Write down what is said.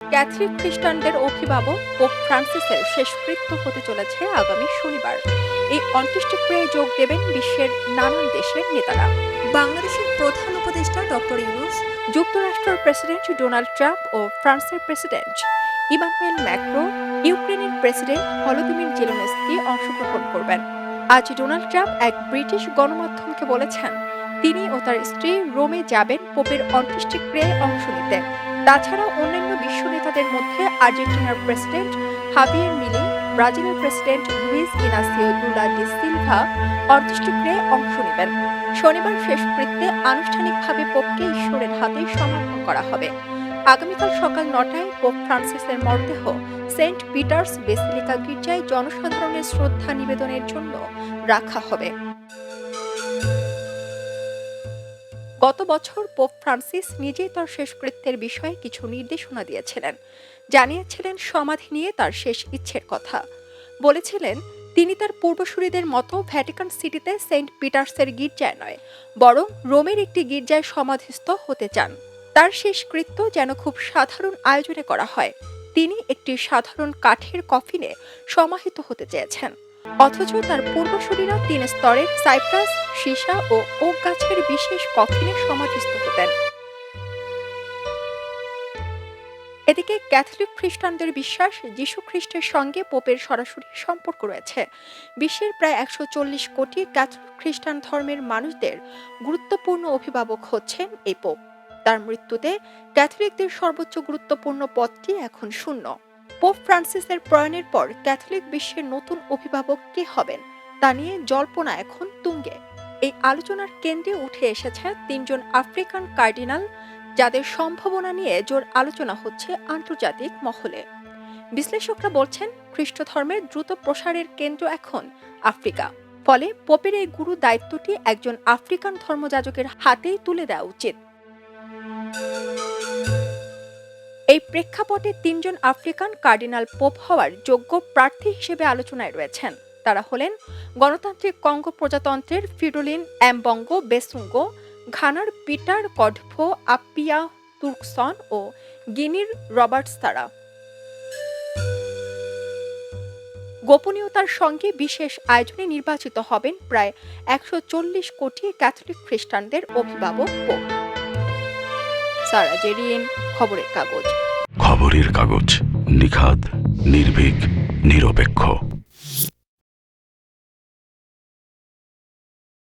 Catholic খ্রিস্টানদের অভিভাবক pope ফ্রান্সিসের শেষকৃত্য হতে চলেছে আগামী শনিবার। এই অন্ত্যেষ্টিক্রিয়ায় যোগ দেবেন বিশ্বের নানান দেশের নেতারা। বাংলাদেশের প্রধান উপদেষ্টা ডক্টর ইউনুস যুক্তরাষ্ট্রের প্রেসিডেন্ট ডোনাল্ড ট্রাম্প ও ফ্রান্সের প্রেসিডেন্ট ইমানুয়েল ম্যাক্রো ইউক্রেনের প্রেসিডেন্ট ভলোদিমির জেলোনেস্কি অংশগ্রহণ করবেন। আজ ডোনাল্ড ট্রাম্প এক ব্রিটিশ গণমাধ্যমকে বলেছেন তিনি ও তার স্ত্রী রোমে যাবেন পোপের অন্ত্যেষ্টিক্রিয়ায় অংশ নিতে। তাছাড়া অন্যান্য বিশ্ব নেতাদের মধ্যে আর্জেন্টিনার প্রেসিডেন্ট হাবিয়ার মিলি, ব্রাজিলের president Luiz Inacio Lula da Silva অন্ত্যেষ্টিক্রিয়ায় অংশ নেবেন। শনিবার শেষকৃত্যে আনুষ্ঠানিকভাবে পোপকে ঈশ্বরের হাতে সমর্পণ করা হবে। আগামীকাল সকাল নটায় পোপ ফ্রান্সিসের মরদেহ সেন্ট পিটার্স বেসিলিকা গির্জায় জনসাধারণের শ্রদ্ধা নিবেদনের জন্য রাখা হবে। গত বছর পোপ ফ্রান্সিস নিজেই তার শেষকৃত্যের বিষয়ে কিছু নির্দেশনা দিয়েছিলেন। জানিয়েছিলেন সমাধি নিয়ে তার শেষ ইচ্ছের কথা। বলেছিলেন, তিনি তার পূর্বসূরিদের মতো ভ্যাটিকান সিটিতে সেন্ট পিটার্সের গির্জায় নয়, বরং রোমের একটি গির্জায় সমাধিস্থ হতে চান। তার শেষকৃত্য যেন খুব সাধারণ আয়োজনে করা হয়। তিনি একটি সাধারণ কাঠের কফিনে সমাহিত হতে চেয়েছেন। অথচ তার পূর্বসূরীরা তিন স্তরের সাইপ্রাস, সীসা ও ওক গাছের বিশেষ কফিনে সমাধিস্থ হতেন। এদিকে ক্যাথলিক খ্রিস্টানদের বিশ্বাস যীশু খ্রিস্টের সঙ্গে পোপের সরাসরি সম্পর্ক রয়েছে। বিশ্বের প্রায় একশো চল্লিশ কোটি ক্যাথলিক খ্রিস্টান ধর্মের মানুষদের গুরুত্বপূর্ণ অভিভাবক হচ্ছেন এই পোপ। তার মৃত্যুতে ক্যাথলিকদের সর্বোচ্চ গুরুত্বপূর্ণ পদটি এখন শূন্য। পোপ ফ্রান্সিসের প্রয়াণের পর ক্যাথলিক বিশ্বের নতুন অভিভাবক কে হবেন, তা নিয়ে জল্পনা এখন তুঙ্গে। এই আলোচনার কেন্দ্রে উঠে এসেছে তিনজন আফ্রিকান কার্ডিনাল, যাদের সম্ভাবনা নিয়ে জোর আলোচনা হচ্ছে আন্তর্জাতিক মহলে। বিশ্লেষকরা বলছেন খ্রিস্ট ধর্মের দ্রুত প্রসারের কেন্দ্র এখন আফ্রিকা। ফলে পোপের এই গুরু দায়িত্বটি একজন আফ্রিকান ধর্মযাজকের হাতেই তুলে দেওয়া উচিত। এই প্রেক্ষাপটে তিনজন আফ্রিকান কার্ডিনাল পোপ হওয়ার যোগ্য প্রার্থী হিসেবে আলোচনায় রয়েছেন। তারা হলেন গণতান্ত্রিক কঙ্গো প্রজাতন্ত্রের ফিডোলিন অ্যাম্বঙ্গ বেসুঙ্গো, ঘানার পিটার কডফো আপিয়া তুর্কসন ও গিনির রবার্টস তারা। গোপনীয়তার সঙ্গে বিশেষ আয়োজনে নির্বাচিত হবেন প্রায় একশো চল্লিশ কোটি ক্যাথলিক খ্রিস্টানদের অভিভাবক পোপ। সারা জেরিন খবরের কাগজ। খবরের কাগজ নিখাদ নির্ভীক নিরপেক্ষ।